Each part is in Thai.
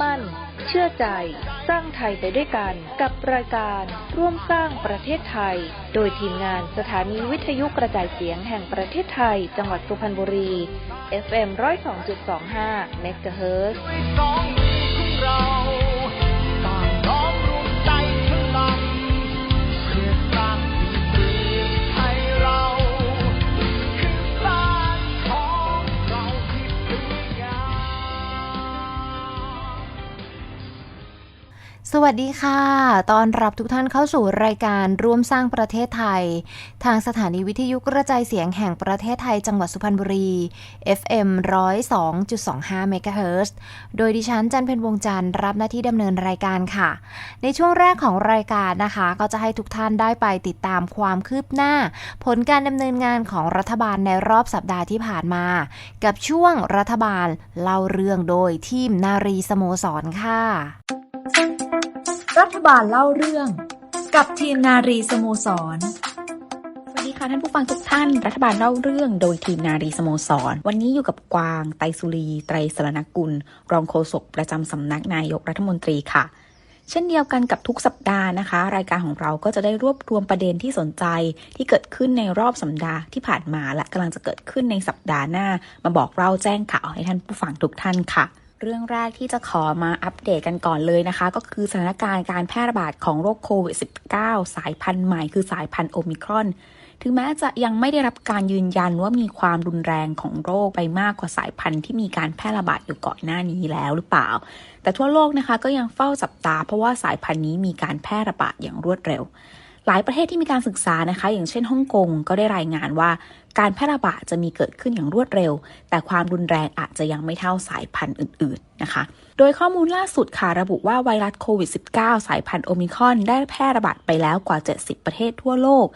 มั่น เชื่อใจ สร้างไทยไปด้วยกัน กับรายการร่วมสร้างประเทศไทย โดยทีมงานสถานีวิทยุกระจายเสียงแห่งประเทศไทย จังหวัดสุพรรณบุรี FM 102.25 MHz ด้วยสองมือของเราต่ สวัสดีค่ะตอนรับทุกท่านเข้าสู่รายการร่วมสร้างประเทศไทย ทางสถานีวิทยุกระจายเสียงแห่งประเทศไทยจังหวัดสุพรรณบุรี FM 102.25 MHz โดยดิฉันจันเพ็ญวงจันทร์รับหน้าที่ดำเนินรายการค่ะ ในช่วงแรกของรายการนะคะ ก็จะให้ทุกท่านได้ไปติดตามความคืบหน้า ผลการดำเนินงานของรัฐบาลในรอบสัปดาห์ที่ผ่านมา กับช่วงรัฐบาลเล่าเรื่องโดยทีมนารีสโมสรค่ะ รัฐบาลเล่าเรื่อง กับทีมนารีสโมสร สวัสดีค่ะท่านผู้ฟังทุกท่าน รัฐบาลเล่าเรื่อง โดยทีมนารีสโมสร วันนี้อยู่กับกวางไตรสุรี ไตรสรณกุล รองโฆษกประจำสำนักนายกรัฐมนตรีค่ะ เช่นเดียวกันกับทุกสัปดาห์นะคะ รายการของเราก็จะได้รวบรวมประเด็นที่สนใจที่เกิดขึ้นในรอบสัปดาห์ที่ผ่านมาและกำลังจะเกิดขึ้นในสัปดาห์หน้า มาบอกเล่าแจ้งข่าวให้ท่านผู้ฟังทุกท่านค่ะ เรื่องแรกที่จะขอมาอัปเดตกันก่อนเลยนะคะ ก็คือสถานการณ์การแพร่ระบาดของโรคโควิด -19 สายพันธุ์ใหม่คือสายพันธุ์โอมิครอน ถึงแม้จะยังไม่ได้รับการยืนยันว่ามีความรุนแรงของโรคไปมากกว่าสายพันธุ์ที่มีการแพร่ระบาดอยู่ก่อนหน้านี้แล้วหรือเปล่า แต่ทั่วโลกนะคะก็ยังเฝ้าจับตาเพราะว่าสายพันธุ์นี้มีการแพร่ระบาดอย่างรวดเร็ว หลายประเทศที่มีการศึกษานะคะ อย่างเช่นฮ่องกงก็ได้รายงานว่า การแพร่ระบาดจะมีเกิดขึ้นอย่างรวดเร็ว แต่ความรุนแรงอาจจะยังไม่เท่าสายพันธุ์อื่น ๆ นะคะ โดยข้อมูลล่าสุดค่ะระบุว่าไวรัสโควิด -19 สายพันธุ์โอมิคอนได้แพร่ระบาดไปแล้วกว่า 70 ประเทศทั่วโลก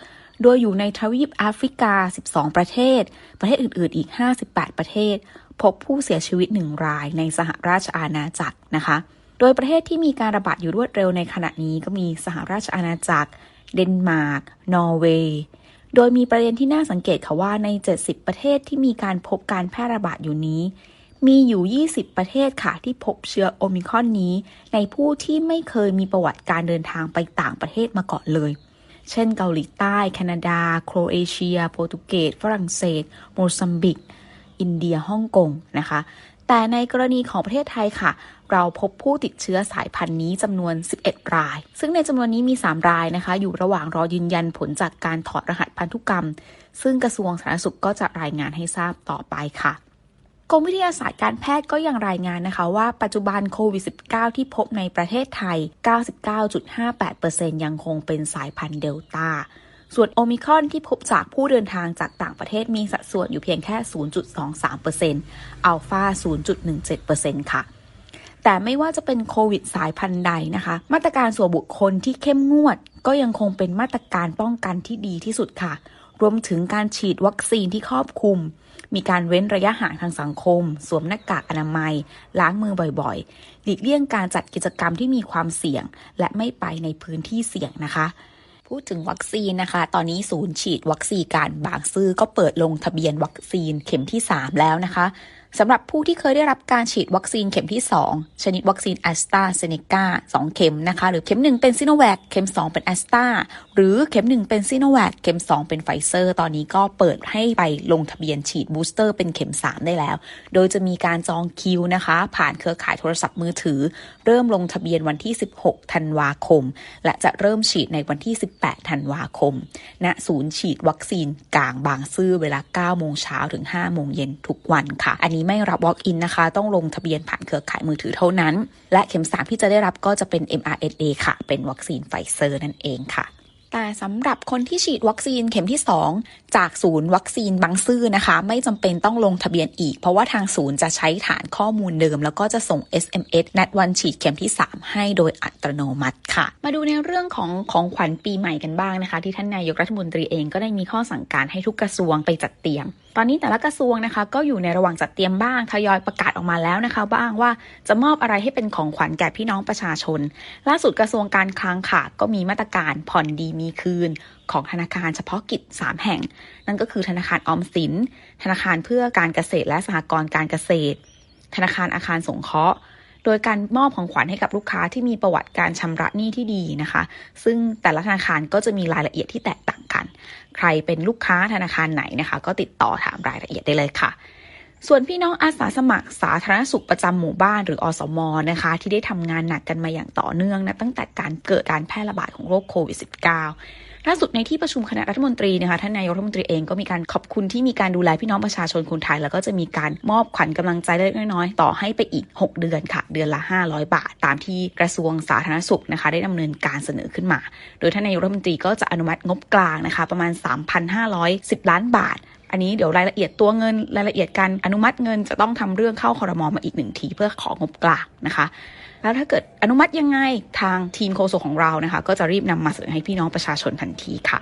โดยอยู่ในทวีปแอฟริกา 12 ประเทศ ประเทศอื่น ๆ อีก 58 ประเทศ พบผู้เสียชีวิตหนึ่งรายในสหราชอาณาจักรนะคะ โดยประเทศที่มีการระบาดอยู่รวดเร็วในขณะนี้ก็มีสหราชอาณาจักร เดนมาร์ก นอร์เวย์ โดยมีประเด็นที่น่าสังเกตค่ะว่าใน 70 ประเทศที่มีการพบการแพร่ระบาดอยู่นี้ มีอยู่ 20 ประเทศค่ะที่พบเชื้อโอมิคอนนี้ ในผู้ที่ไม่เคยมีประวัติการเดินทางไปต่างประเทศมาก่อนเลย เช่น เกาหลีใต้ แคนาดา โครเอเชีย โปรตุเกส ฝรั่งเศส โมซัมบิก อินเดีย ฮ่องกงนะคะ แต่ในกรณีของประเทศไทยค่ะ เราพบผู้ติดเชื้อสายพันธุ์นี้จำนวน 11 ราย ซึ่งในจำนวนนี้มี 3 รายนะคะ อยู่ระหว่างรอยืนยันผลจากการถอดรหัสพันธุกรรม ซึ่งกระทรวงสาธารณสุขก็จะรายงานให้ทราบต่อไปค่ะกรมวิทยาศาสตร์การแพทย์ก็ยังรายงานนะคะว่าปัจจุบันโควิด -19 ที่พบในประเทศไทย 99.58%ยังคงเป็นสายพันธุ์เดลต้า ส่วนโอมิครอนที่พบจากผู้เดินทางจากต่างประเทศมีสัดส่วนอยู่เพียงแค่ 0.23%อัลฟา 0.17%ค่ะแต่ไม่ว่าจะเป็นโควิดสายพันธุ์ใดนะคะ มาตรการส่วนบุคคลที่เข้มงวด ก็ยังคงเป็นมาตรการป้องกันที่ดีที่สุดค่ะ รวมถึงการฉีดวัคซีนที่ครอบคลุม มีการเว้นระยะห่างทางสังคม สวมหน้ากากอนามัย ล้างมือบ่อยๆ หลีกเลี่ยงการจัดกิจกรรมที่มีความเสี่ยง และไม่ไปในพื้นที่เสี่ยงนะคะ พูดถึงวัคซีนนะคะ ตอนนี้ศูนย์ฉีดวัคซีนการบางซื่อก็เปิดลงทะเบียนวัคซีนเข็มที่ 3 แล้วนะคะ สำหรับผู้ที่เคยได้รับการฉีดวัคซีนเข็มที่ 2 ชนิดวัคซีนแอสตราเซเนกา2เข็มนะคะ หรือเข็ม 1 เป็นซิโนแวคเข็ม 2 เป็นแอสตราหรือเข็ม 1 เป็นซิโนแวคเข็ม 2 เป็นไฟเซอร์ตอนนี้ก็เปิดให้ไปลงทะเบียนฉีดบูสเตอร์เป็นเข็ม 3 ได้แล้ว โดยจะมีการจองคิวนะคะ ผ่านเครือข่ายโทรศัพท์มือถือ เริ่มลงทะเบียนวันที่ 16 ธันวาคม และจะเริ่มฉีดในวันที่ 18 ธันวาคมณศูนย์ฉีดวัคซีนกลางบางซื่อเวลา9โมงเช้าถึง5โมงเย็นทุกวันค่ะอันนี้ไม่รับ Walk-in นะคะ ต้องลงทะเบียนผ่านเครือข่ายมือถือเท่านั้น และเข็ม 3 ที่จะได้รับก็จะเป็น mRNA ค่ะ เป็นวัคซีนไฟเซอร์นั่นเองค่ะแต่สำหรับคนที่ฉีดวัคซีนเข็มที่ 2 จากศูนย์วัคซีนบางซื่อนะคะ ไม่จำเป็นต้องลงทะเบียนอีก เพราะว่าทางศูนย์จะใช้ฐานข้อมูลเดิม แล้วก็จะส่ง SMS นัดวันฉีดเข็มที่ 3 ให้โดยอัตโนมัติค่ะ มาดูในเรื่องของของขวัญปีใหม่กันบ้างนะคะ ที่ท่านนายกรัฐมนตรีเองก็ได้มีข้อสั่งการให้ทุกกระทรวงไปจัดเตรียม ตอนนี้แต่ละกระทรวงนะคะก็อยู่ในระหว่างจัดเตรียมบ้างทยอยประกาศออกมาแล้วนะคะบ้างว่าจะมอบอะไรให้เป็นของขวัญแก่พี่น้องประชาชน ล่าสุดกระทรวงการคลังค่ะก็มีมาตรการผ่อนดีมีคืนของธนาคารเฉพาะกิจ 3 แห่ง นั่นก็คือธนาคารออมสิน ธนาคารเพื่อการเกษตรและสหกรณ์การเกษตร ธนาคารอาคารสงเคราะห์ โดยการมอบของขวัญให้กับลูกค้าที่มีประวัติการชำระหนี้ที่ดีนะคะ ซึ่งแต่ละธนาคารก็จะมีรายละเอียดที่แตกต่างกัน ใครเป็นลูกค้าธนาคารไหนนะคะ ก็ติดต่อถามรายละเอียดได้เลยค่ะส่วนพี่น้องอาสาสมัครสาธารณสุขประจำหมู่บ้านหรืออสมนะคะ ที่ได้ทำงานหนักกันมาอย่างต่อเนื่องนะตั้งแต่การเกิดการแพร่ระบาดของโรคโควิด -19 ล่าสุดในที่ประชุมคณะรัฐมนตรีนะคะท่านนายกรัฐมนตรีเองก็มีการขอบคุณที่มีการดูแลพี่น้องประชาชนคนไทย แล้วก็จะมีการมอบขวัญกำลังใจเล็กน้อยๆต่อให้ไปอีก 6 เดือนค่ะ เดือนละ 500 บาท ตามที่กระทรวงสาธารณสุขนะคะ ได้ดำเนินการเสนอขึ้นมา โดยท่านนายกรัฐมนตรีก็จะอนุมัติงบกลางนะคะ ประมาณ 3,510 ล้านบาทอันนี้เดี๋ยวรายละเอียดตัวเงินรายละเอียดการอนุมัติเงินจะต้องทำเรื่องเข้าคอรมอมาอีกหนึ่งทีเพื่อของบกลางนะคะ แล้วถ้าเกิดอนุมัติยังไงทางทีมโฆษกของเรานะคะ ก็จะรีบนำมาเสนอให้พี่น้องประชาชนทันทีค่ะ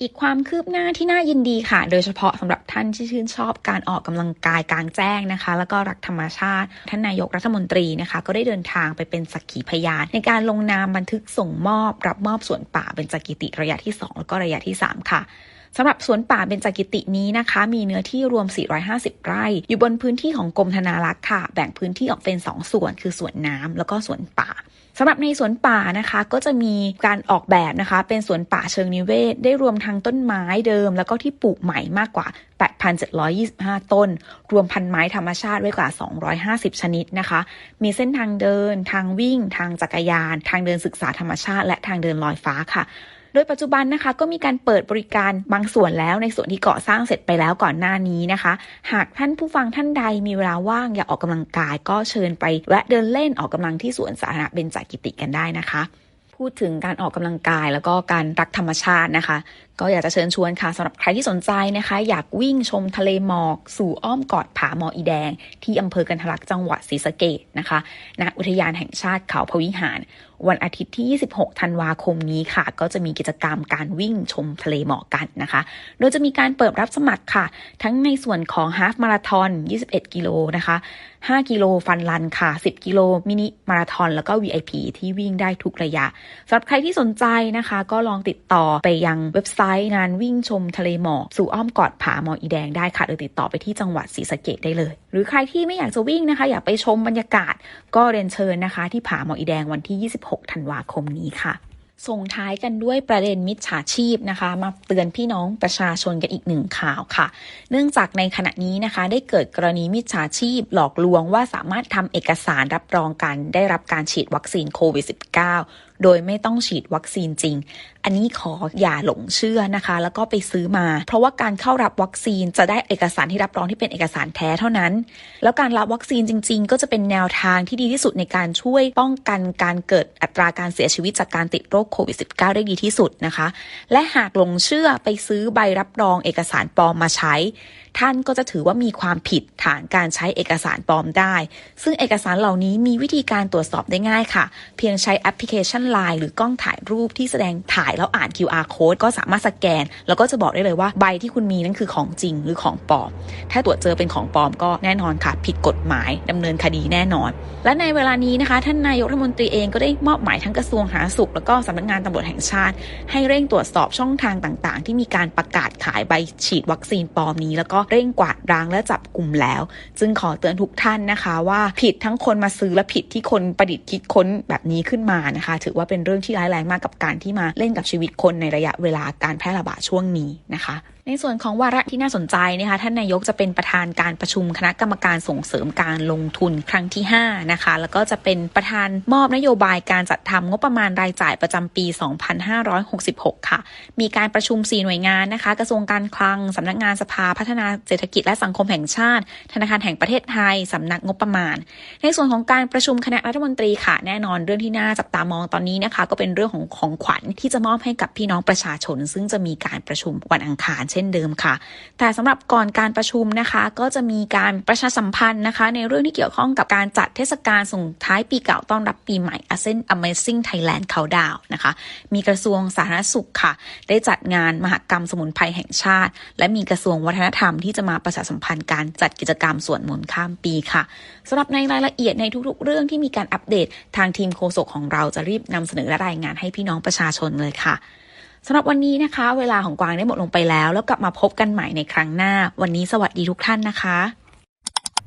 อีกความคืบหน้าที่น่ายินดีค่ะ โดยเฉพาะสำหรับท่านที่ชื่นชอบการออกกำลังกายกลางแจ้งนะคะ แล้วก็รักธรรมชาติ ท่านนายกรัฐมนตรีนะคะ ก็ได้เดินทางไปเป็นสักขีพยาน ในการลงนามบันทึกส่งมอบ รับมอบสวนป่าเป็นจกิติระยะที่ 2 แล้วก็ระยะที่ 3 ค่ะ สำหรับสวนป่าเบญจกิตินี้นะคะ มีเนื้อที่รวม 450 ไร่ อยู่บนพื้นที่ของกรมธนารักษ์ค่ะ แบ่งพื้นที่ออกเป็น 2 ส่วน คือสวนน้ำแล้วก็สวนป่าสำหรับในสวนป่านะคะก็จะมีการออกแบบนะคะ เป็นสวนป่าเชิงนิเวศ ได้รวมทั้งต้นไม้เดิม แล้วก็ที่ปลูกใหม่มากกว่า 8,725 ต้น รวมพันไม้ธรรมชาติไว้กว่า 250 ชนิดนะคะ มีเส้นทางเดิน ทางวิ่ง ทางจักรยาน ทางเดินศึกษาธรรมชาติ และทางเดินลอยฟ้าค่ะ โดยปัจจุบันนะคะ ก็มีการเปิดบริการบางส่วนแล้วในส่วนที่ก่อสร้างเสร็จไปแล้วก่อนหน้านี้นะคะ หากท่านผู้ฟังท่านใดมีเวลาว่างอยากออกกำลังกาย ก็เชิญไปแวะเดินเล่นออกกำลังที่สวนสาธารณะเบญจกิติกันได้นะคะพูดถึงการออกกำลังกายแล้วก็การรักธรรมชาตินะคะ ก็อยากจะเชิญชวนค่ะสำหรับใครที่สนใจนะคะ อยากวิ่งชมทะเลหมอก สู่อ้อมกอดผาหมออีแดง ที่อำเภอกันทลักจังหวัดศรีสะเกดนะคะณอุทยานแห่งชาติเขาพะวิหาร วันอาทิตย์ที่ 26 ธันวาคมนี้ค่ะ ก็จะมีกิจกรรมการวิ่งชมทะเลหมอกกันนะคะ โดยจะมีการเปิดรับสมัครค่ะ ทั้งในส่วนของฮาฟมาราทอน 21 กิโลนะคะ 5 กิโลฟันรันค่ะ 10 กิโลมินิมาราทอนแล้วก็ VIP ที่วิ่งได้ทุกระยะสำหรับใครที่สนใจนะคะ ก็ลองติดต่อไปยังเว็บไซต์งานวิ่งชมทะเลหมอกสู่อ้อมกอดผาหมออีแดงได้ค่ะหรือติดต่อไปที่จังหวัดศรีสะเกดได้เลย หรือใครที่ไม่อยากจะวิ่งนะคะ อยากไปชมบรรยากาศก็เรียนเชิญนะคะ ที่ผาหมออีแดงวันที่ 26 ธันวาคมนี้ค่ะ ส่งท้ายกันด้วยประเด็นมิจฉาชีพนะคะ มาเตือนพี่น้องประชาชนกันอีกหนึ่งข่าวค่ะ เนื่องจากในขณะนี้นะคะ ได้เกิดกรณีมิจฉาชีพหลอกลวงว่าสามารถทำเอกสารรับรองการได้รับการฉีดวัคซีนโควิด -19 โดยไม่ต้องฉีดวัคซีนจริงอันนี้ขออย่าหลงเชื่อนะคะ แล้วก็ไปซื้อมา เพราะว่าการเข้ารับวัคซีนจะได้เอกสารที่รับรองที่เป็นเอกสารแท้เท่านั้น แล้วการรับวัคซีนจริง ๆ ก็จะเป็นแนวทางที่ดีที่สุดในการช่วยป้องกันการเกิดอัตราการเสียชีวิตจากการติดโรคโควิด -19 ได้ดีที่สุดนะคะ และหากหลงเชื่อไปซื้อใบรับรองเอกสารปลอมมาใช้ ท่านก็จะถือว่ามีความผิดฐานการใช้เอกสารปลอมได้ ซึ่งเอกสารเหล่านี้มีวิธีการตรวจสอบได้ง่ายค่ะ เพียงใช้แอปพลิเคชัน Line หรือกล้องถ่ายรูปที่แสดงถ่ายแล้วอ่าน QR code ก็สามารถสแกน แล้วก็จะบอกได้เลยว่าใบที่คุณมีนั่นคือของจริงหรือของปลอม ถ้าตรวจเจอเป็นของปลอมก็แน่นอนค่ะ ผิดกฎหมายดำเนินคดีแน่นอน และในเวลานี้นะคะ ท่านนายกรัฐมนตรีเองก็ได้มอบหมายทั้งกระทรวงสาธารณสุข แล้วก็สำนักงานตำรวจแห่งชาติ ให้เร่งตรวจสอบช่องทางต่าง ๆ ที่มีการประกาศขายใบฉีดวัคซีนปลอมนี้ แล้วก็เร่งกวาดล้างและจับกลุ่มแล้ว จึงขอเตือนทุกท่านนะคะว่าผิดทั้งคนมาซื้อและผิดที่คนประดิษฐ์คิดค้นแบบนี้ขึ้นมานะคะ ถือว่าเป็นเรื่องที่ร้ายแรงมากกับการที่มาเล่นกับชีวิตคนในระยะเวลาการแพร่ระบาดช่วงนี้นะคะในส่วนของวาระที่น่าสนใจนะคะท่านนายกจะเป็นประธานการประชุมคณะกรรมการส่งเสริมการลงทุนครั้งที่5นะคะแล้วก็จะเป็นประธานมอบนโยบายการจัดทำงบประมาณรายจ่ายประจำปี 2566 ค่ะ มีการประชุม 4 หน่วยงานนะคะ กระทรวงการคลังสำนักงานสภาพัฒนาเศรษฐกิจและสังคมแห่งชาติ ธนาคารแห่งประเทศไทยสำนักงบประมาณ ในส่วนของการประชุมคณะรัฐมนตรีค่ะ แน่นอนเรื่องที่น่าจับตามองตอนนี้นะคะ ก็เป็นเรื่องของของขวัญที่จะมอบให้กับพี่น้องประชาชน ซึ่งจะมีการประชุมวันอังคารเช่นเดิมค่ะ แต่สำหรับก่อนการประชุมนะคะ ก็จะมีการประชาสัมพันธ์นะคะ ในเรื่องที่เกี่ยวข้องกับการจัดเทศกาลส่งท้ายปีเก่าต้อนรับปีใหม่ ASEAN Amazing Thailand Countdown นะคะ มีกระทรวงสาธารณสุขค่ะ ได้จัดงานมหกรรมสมุนไพรแห่งชาติ และมีกระทรวงวัฒนธรรมที่จะมาประชาสัมพันธ์การจัดกิจกรรมสวดมนต์ข้ามปีค่ะสำหรับในรายละเอียดในทุกๆ เรื่องที่มีการอัปเดตทางทีมโฆษกของเราจะรีบนำเสนอและรายงานให้พี่น้องประชาชนเลยค่ะ สำหรับวันนี้นะคะ เวลาของกวางได้หมดลงไปแล้ว แล้วกลับมาพบกันใหม่ในครั้งหน้า วันนี้สวัสดีทุกท่านนะคะ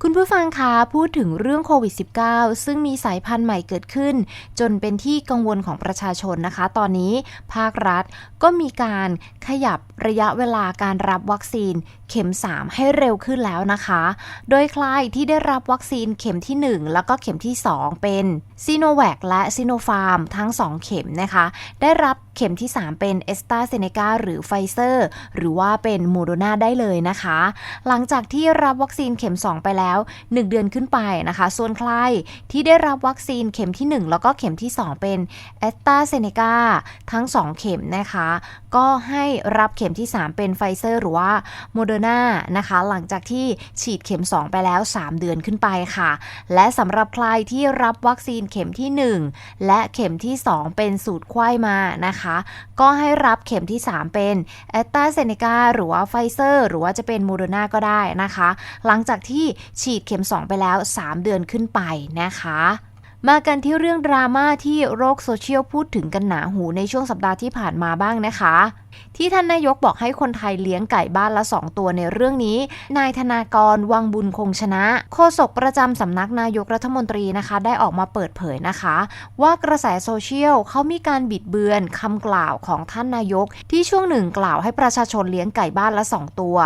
คุณผู้ฟังคะพูดถึงเรื่องโควิด -19 ซึ่งมีสายพันธุ์ใหม่เกิดขึ้น จนเป็นที่กังวลของประชาชนนะคะ ตอนนี้ภาครัฐก็มีการขยับระยะเวลาการรับวัคซีนเข็ม 3 ให้เร็วขึ้นแล้วนะคะ โดยใครที่ได้รับวัคซีนเข็มที่ 1 แล้วก็เข็มที่ 2 เป็นซีโนแวคและซีโนฟาร์มทั้ง 2 เข็มนะคะ ได้รับ เข็มที่ 3 เป็นเอสตาเซเนกาหรือไฟเซอร์ หรือว่าเป็นโมโดนาได้เลยนะคะ หลังจากที่รับวัคซีนเข็ม 2 ไปแล้ว 1 เดือนขึ้นไปนะคะ ส่วนใครที่ได้รับวัคซีนเข็มที่ 1 แล้วก็เข็มที่ 2 เป็นแอสตาเซเนกาทั้ง 2 เข็มนะคะ ก็ให้รับเข็มที่ 3 เป็นไฟเซอร์ หรือว่าโมเดอร์นานะคะ หลังจากที่ฉีดเข็ม 2 ไปแล้ว 3 เดือนขึ้นไปค่ะ และสำหรับใครที่รับวัคซีนเข็มที่ 1 และเข็มที่ 2 เป็นสูตรไข้มานะคะก็ให้รับเข็มที่ 3 เป็นแอสตราเซเนกาหรือว่าไฟเซอร์หรือว่าจะเป็นโมเดอร์นาก็ได้นะคะ หลังจากที่ฉีดเข็ม 2 ไปแล้ว 3 เดือนขึ้นไปนะคะ มากันที่เรื่องดราม่าที่โลกโซเชียลพูดถึงกันหนาหูในช่วงสัปดาห์ที่ผ่านมาบ้างนะคะ ที่ท่านนายกบอกให้คนไทยเลี้ยงไก่บ้านละ 2 ตัวในเรื่องนี้ นายธนากรวังบุญคงชนะ โฆษกประจำสำนักนายกรัฐมนตรีนะคะ ได้ออกมาเปิดเผยนะคะ ว่ากระแสโซเชียลเขามีการบิดเบือนคำกล่าวของท่านนายก ที่ช่วงหนึ่งกล่าวให้ประชาชนเลี้ยงไก่บ้านละ 2 ตัว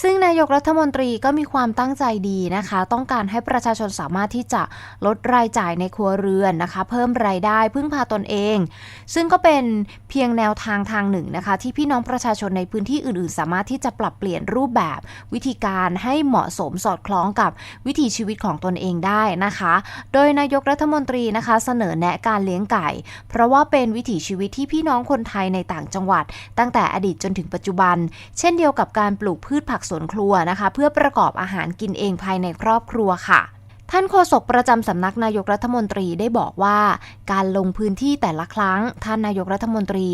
ซึ่งนายกรัฐมนตรีก็มีความตั้งใจดีนะคะ ต้องการให้ประชาชนสามารถที่จะลดรายจ่ายในครัวเรือนนะคะ เพิ่มรายได้พึ่งพาตนเอง ซึ่งก็เป็นเพียงแนวทางทางหนึ่งนะคะ ที่พี่น้องประชาชนในพื้นที่อื่น ๆ สามารถที่จะปรับเปลี่ยนรูปแบบวิธีการให้เหมาะสมสอดคล้องกับวิถีชีวิตของตนเองได้นะคะ โดยนายกรัฐมนตรีนะคะ เสนอแนะการเลี้ยงไก่ เพราะว่าเป็นวิถีชีวิตที่พี่น้องคนไทยในต่างจังหวัด ตั้งแต่อดีตจนถึงปัจจุบัน เช่นเดียวกับการปลูกพืชผักสวนครัวนะคะ เพื่อประกอบอาหารกินเองภายในครอบครัวค่ะ ท่านโฆษกประจำสำนักนายกรัฐมนตรีได้บอกว่า การลงพื้นที่แต่ละครั้ง ท่านนายกรัฐมนตรี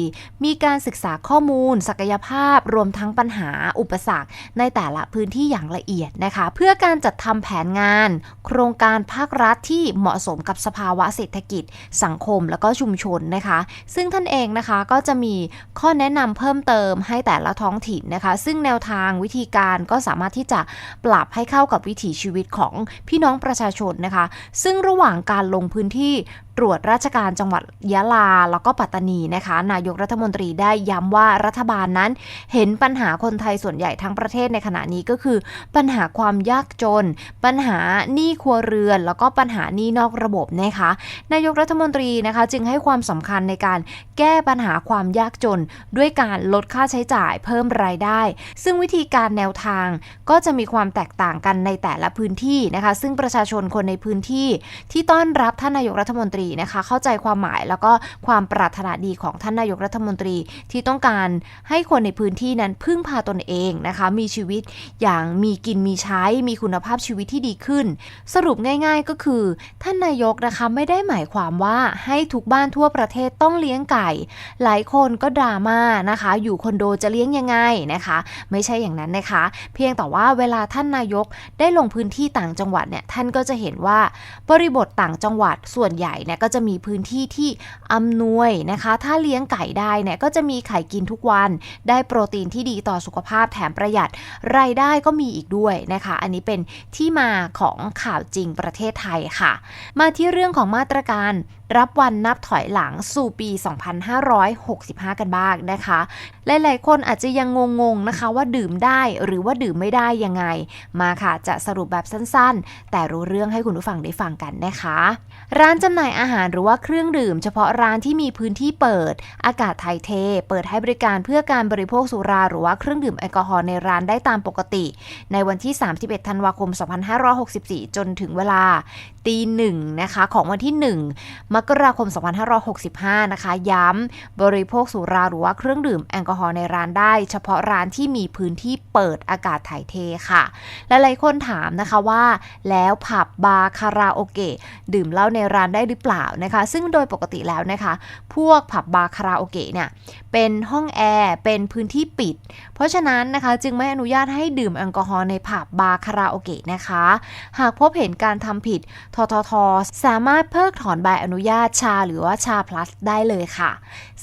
มีการศึกษาข้อมูล ศักยภาพ รวมทั้งปัญหา อุปสรรค ในแต่ละพื้นที่อย่างละเอียดนะคะ เพื่อการจัดทำแผนงาน โครงการภาครัฐที่เหมาะสมกับสภาวะเศรษฐกิจ สังคมแล้วก็ชุมชนนะคะ ซึ่งท่านเองนะคะก็จะมีข้อแนะนำเพิ่มเติมให้แต่ละท้องถิ่นนะคะ ซึ่งแนวทางวิธีการก็สามารถที่จะปรับให้เข้ากับวิถีชีวิตของพี่น้องประชาชนนะคะ ซึ่งระหว่างการลงพื้นที่ ตรวจราชการจังหวัดยะลา แล้วก็ปัตตานีนะคะ นายกรัฐมนตรีได้ย้ำว่ารัฐบาลนั้น เห็นปัญหาคนไทยส่วนใหญ่ทั้งประเทศในขณะนี้ก็คือ ปัญหาความยากจน ปัญหาหนี้ครัวเรือน แล้วก็ปัญหาหนี้นอกระบบนะคะ นายกรัฐมนตรีนะคะ จึงให้ความสำคัญในการแก้ปัญหาความยากจน ด้วยการลดค่าใช้จ่ายเพิ่มรายได้ ซึ่งวิธีการแนวทางก็จะมีความแตกต่างกันในแต่ละพื้นที่นะคะ ซึ่งประชาชนคนในพื้นที่ที่ต้อนรับท่านนายกรัฐมนตรีนะคะ เข้าใจความหมายแล้วก็ความปรารถนาดีของท่านนายกรัฐมนตรีที่ต้องการให้คนในพื้นที่นั้นพึ่งพาตนเองนะคะ มีชีวิตอย่างมีกินมีใช้ มีคุณภาพชีวิตที่ดีขึ้น สรุปง่าย ๆก็คือ ท่านนายกนะคะไม่ได้หมายความว่าให้ทุกบ้านทั่วประเทศต้องเลี้ยงไก่ หลายคนก็ดราม่านะคะ อยู่คอนโดจะเลี้ยงยังไงนะคะ ไม่ใช่อย่างนั้นนะคะ เพียงแต่ว่าเวลาท่านนายกได้ลงพื้นที่ต่างจังหวัดเนี่ยท่านก็จะเห็นว่าบริบทต่างจังหวัดส่วนใหญ่เนี่ยก็จะมีพื้นที่ที่อำนวยนะคะ ถ้าเลี้ยงไก่ได้เนี่ยก็จะมีไข่กินทุกวัน ได้โปรตีนที่ดีต่อสุขภาพแถมประหยัดรายได้ก็มีอีกด้วยนะคะ อันนี้เป็นที่มาของข่าวจริงประเทศไทยค่ะ มาที่เรื่องของมาตรการรับวันนับถอยหลังสู่ปี 2565 กันบ้างนะคะ หลายๆ คนอาจจะยังงงๆ นะคะว่าดื่มได้หรือว่าดื่มไม่ได้ยังไง มาค่ะจะสรุปแบบสั้นๆ แต่รู้เรื่องให้คุณผู้ฟังได้ฟังกันนะคะ ร้านจำหน่ายอาหารหรือว่าเครื่องดื่ม เฉพาะร้านที่มีพื้นที่เปิด อากาศถ่ายเท เปิดให้บริการเพื่อการบริโภคสุราหรือว่าเครื่องดื่มแอลกอฮอล์ในร้านได้ตามปกติ ในวันที่ 31 ธันวาคม 2564 จนถึงเวลาตีหนึ่งนะคะของวันที่ 1 มกราคม 2565 นะคะ ย้ำบริโภคสุราหรือว่าเครื่องดื่มแอลกอฮอล์ในร้านได้ เฉพาะร้านที่มีพื้นที่เปิดอากาศถ่ายเทค่ะ หลายๆคนถามนะคะว่า แล้วผับบาร์คาราโอเกะดื่มเหล้าในร้านได้หรือเปล่านะคะ ซึ่งโดยปกติแล้วนะคะ พวกผับบาร์คาราโอเกะเนี่ยเป็นห้องแอร์เป็นพื้นที่ปิด เพราะฉะนั้นนะคะจึงไม่อนุญาตให้ดื่มแอลกอฮอล์ในผับบาร์คาราโอเกะนะคะ หากพบเห็นการทำผิดททท สามารถเพิกถอนใบอนุญาตชาหรือว่าชาพลัสได้เลยค่ะ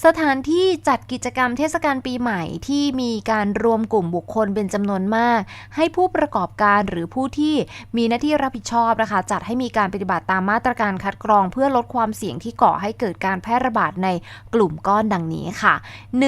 สถานที่จัดกิจกรรมเทศกาลปีใหม่ที่มีการรวมกลุ่มบุคคลเป็นจำนวนมาก ให้ผู้ประกอบการหรือผู้ที่มีหน้าที่รับผิดชอบนะคะ จัดให้มีการปฏิบัติตามมาตรการคัดกรองเพื่อลดความเสี่ยงที่ก่อให้เกิดการแพร่ระบาดในกลุ่มก้อนดังนี้ค่ะ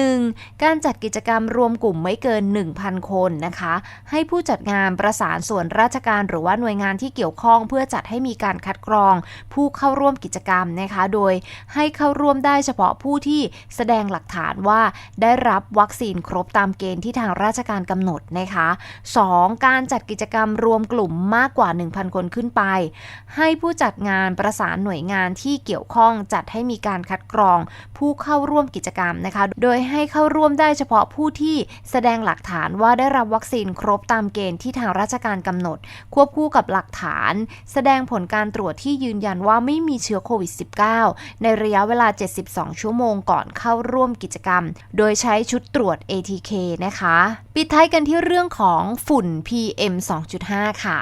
1. การจัดกิจกรรมรวมกลุ่มไม่เกิน 1,000 คนนะคะ ให้ผู้จัดงานประสานส่วนราชการหรือว่าหน่วยงานที่เกี่ยวข้อง เพื่อจัดให้มีการคัดกรอง ผู้เข้าร่วมกิจกรรมนะคะ โดยให้เข้าร่วมได้เฉพาะผู้ที่แสดงหลักฐานว่าได้รับวัคซีนครบตามเกณฑ์ที่ทางราชการกำหนดนะคะ 2. การจัดกิจกรรมรวมกลุ่มมากกว่า 1,000 คนขึ้นไป ให้ผู้จัดงานประสานหน่วยงานที่เกี่ยวข้องจัดให้มีการคัดกรองผู้เข้าร่วมกิจกรรมนะคะ โดยให้เข้าร่วมได้เฉพาะผู้ที่แสดงหลักฐานว่าได้รับวัคซีนครบตามเกณฑ์ที่ทางราชการกำหนด ควบคู่กับหลักฐาน แสดงผลการตรวจที่ยืนยันว่าไม่มีเชื้อโควิด -19 ในระยะเวลา 72 ชั่วโมงก่อนเข้าร่วมกิจกรรม โดยใช้ชุดตรวจ ATK นะคะ ปิดท้ายกันที่เรื่องของฝุ่น PM 2.5 ค่ะ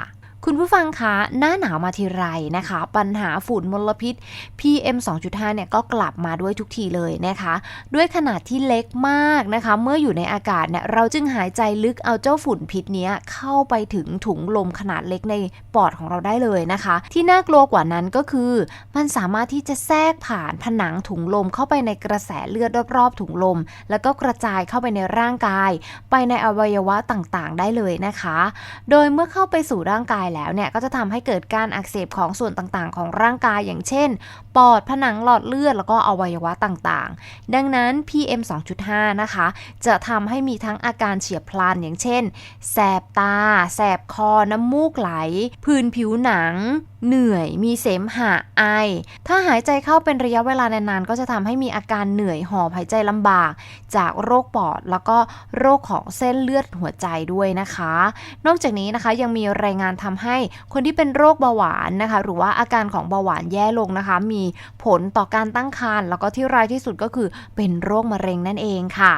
คุณผู้ฟังคะหน้าหนาวมาทีไรนะคะ ปัญหาฝุ่นมลพิษ PM 2.5 เนี่ยก็กลับมาด้วยทุกทีเลยนะคะ ด้วยขนาดที่เล็กมากนะคะ เมื่ออยู่ในอากาศเนี่ยเราจึงหายใจลึกเอาเจ้าฝุ่นพิษเนี้ยเข้าไปถึงถุงลมขนาดเล็กในปอดของเราได้เลยนะคะ ที่น่ากลัวกว่านั้นก็คือ มันสามารถที่จะแทรกผ่านผนังถุงลมเข้าไปในกระแสเลือดรอบๆถุงลม แล้วก็กระจายเข้าไปในร่างกาย ไปในอวัยวะต่างๆ ได้เลยนะคะ โดยเมื่อเข้าไปสู่ร่างกายแล้วเนี่ยก็จะทำให้เกิดการอักเสบของส่วนต่างๆ ของร่างกายอย่างเช่น ปอด ผนังหลอดเลือด แล้วก็อวัยวะต่างๆ ดังนั้น PM 2.5 นะคะ จะทำให้มีทั้งอาการเฉียบพลันอย่างเช่น แสบตา แสบคอ น้ำมูกไหล ผื่นผิวหนัง เหนื่อย มีเสมหะ ไอ ถ้าหายใจเข้าเป็นระยะเวลานานๆ ก็จะทำให้มีอาการเหนื่อย หอบหายใจลำบาก จากโรคปอด แล้วก็โรคของเส้นเลือดหัวใจด้วยนะคะ นอกจากนี้นะคะยังมีรายงานทำให้คนที่เป็นโรคเบาหวานนะคะ หรือว่าอาการของเบาหวานแย่ลงนะคะ มีผลต่อการตั้งครรภ์แล้วก็ที่ร้ายที่สุดก็คือเป็นโรคมะเร็งนั่นเองค่ะ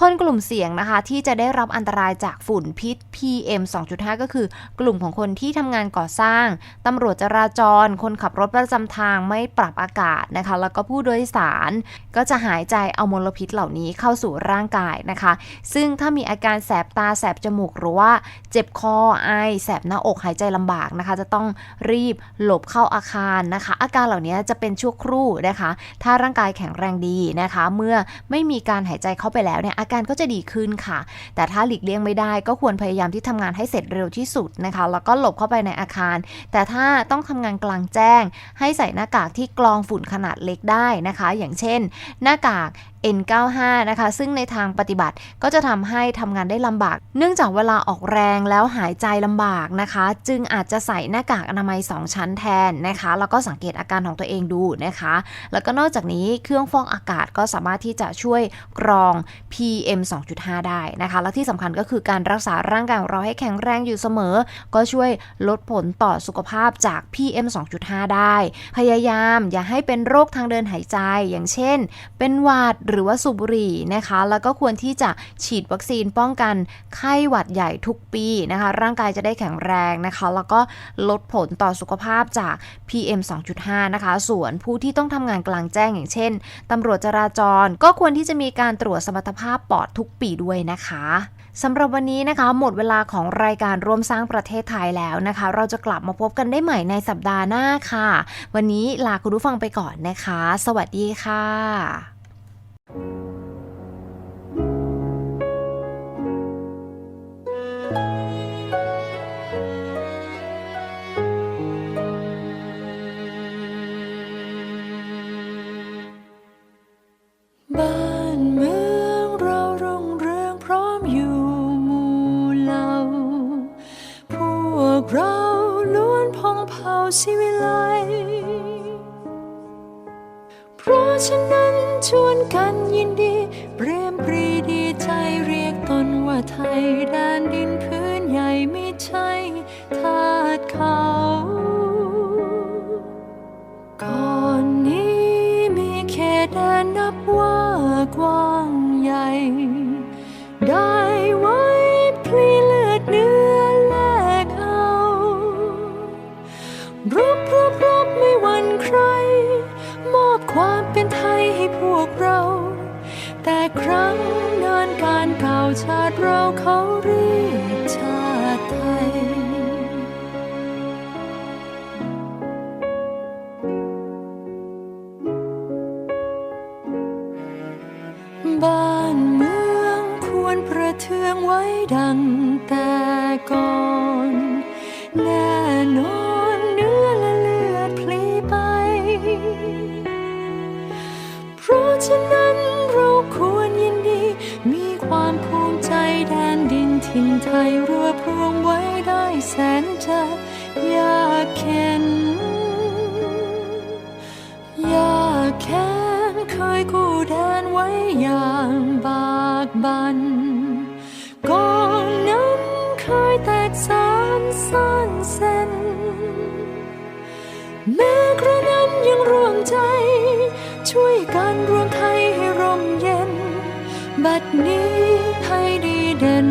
คนกลุ่มเสี่ยงนะคะที่จะได้รับอันตรายจากฝุ่นพิษ PM 2.5 ก็คือกลุ่มของคนที่ทำงานก่อสร้าง ตำรวจจราจร คนขับรถประจำทางไม่ปรับอากาศนะคะ แล้วก็ผู้โดยสาร ก็จะหายใจเอามลพิษเหล่านี้เข้าสู่ร่างกายนะคะ ซึ่งถ้ามีอาการแสบตาแสบจมูกหรือว่าเจ็บคอไอแสบหน้าอกหายใจลำบากนะคะ จะต้องรีบหลบเข้าอาคารนะคะ อาการเหล่านี้จะเป็นชั่วครู่นะคะ ถ้าร่างกายแข็งแรงดีนะคะ เมื่อไม่มีการหายใจเข้าไปแล้วเนี่ยอาการก็จะดีขึ้นค่ะ แต่ถ้าหลีกเลี่ยงไม่ได้ก็ควรพยายามที่ทำงานให้เสร็จเร็วที่สุดนะคะ แล้วก็หลบเข้าไปในอาคาร แต่ถ้าต้องทำงานกลางแจ้ง ให้ใส่หน้ากากที่กรองฝุ่นขนาดเล็กได้นะคะ อย่างเช่น หน้ากาก N95 นะคะ ซึ่งในทางปฏิบัติก็จะทำให้ทำงานได้ลำบาก เนื่องจากเวลาออกแรงแล้วหายใจลำบากนะคะ จึงอาจจะใส่หน้ากากอนามัย 2 ชั้นแทนนะคะ แล้วก็สังเกตอาการของตัวเองดูนะคะ แล้วก็นอกจากนี้เครื่องฟอกอากาศก็สามารถที่จะช่วยกรอง PM 2.5 ได้นะคะ และที่สำคัญก็คือการรักษาร่างกายของเราให้แข็งแรงอยู่เสมอ ก็ช่วยลดผลต่อสุขภาพจาก PM 2.5 ได้ พยายามอย่าให้เป็นโรคทางเดินหายใจ อย่างเช่น เป็นหวัดหรือรือว่าสูบบุหรี่นะคะ แล้วก็ควรที่จะฉีดวัคซีนป้องกันไข้หวัดใหญ่ทุกปีนะคะ ร่างกายจะได้แข็งแรงนะคะ แล้วก็ลดผลต่อสุขภาพจาก PM 2.5 นะคะ ส่วนผู้ที่ต้องทำงานกลางแจ้งอย่างเช่นตำรวจจราจรก็ควรที่จะมีการตรวจสมรรถภาพปอดทุกปีด้วยนะคะสำหรับวันนี้นะคะหมดเวลาของรายการร่วมสร้างประเทศไทยแล้วนะคะ เราจะกลับมาพบกันได้ใหม่ในสัปดาห์หน้าค่ะ วันนี้ลาคุณผู้ฟังไปก่อนนะคะ สวัสดีค่ะ เมืองเรารุงเรืองพร้อมอยู่มูเล่าพวกเราล้วนพองเผ่าศิวิไล เพราะฉะนั้นชวนกันยินดี เปรียมปรีดีใจเรียกตนว่าไทยแดนดินพื้นใหญ่ไม่ใช่ทาสเขาก่อนนี้มีเขตแดนนับว่ากว้าง แต่ครั้งเนินการเก่าชาติเราเขาเรียกชาติไทย บ้านเมืองควรประเทืองไว้ดังแต่ก่อนแน ไทยรัวพรวงไว้ได้แสนจะยากเข็นยากแค้นเคยกู้แดนไว้อย่างบากบันกองน้ำเคยแตกสานซ่อนเส้นแม้กระนั้นยังร่วมใจ ช่วยกันรวมไทยให้ร่มเย็น บัดนี้ไทยดีเด่น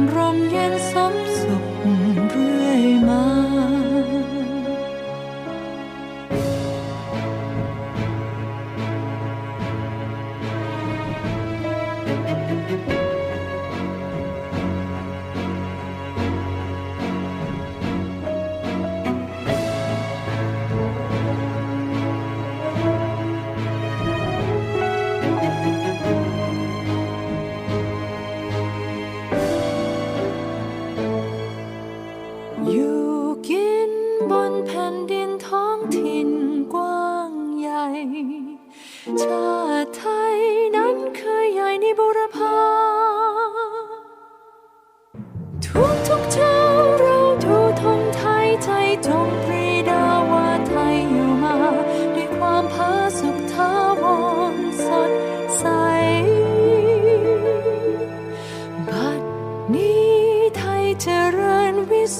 and some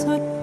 so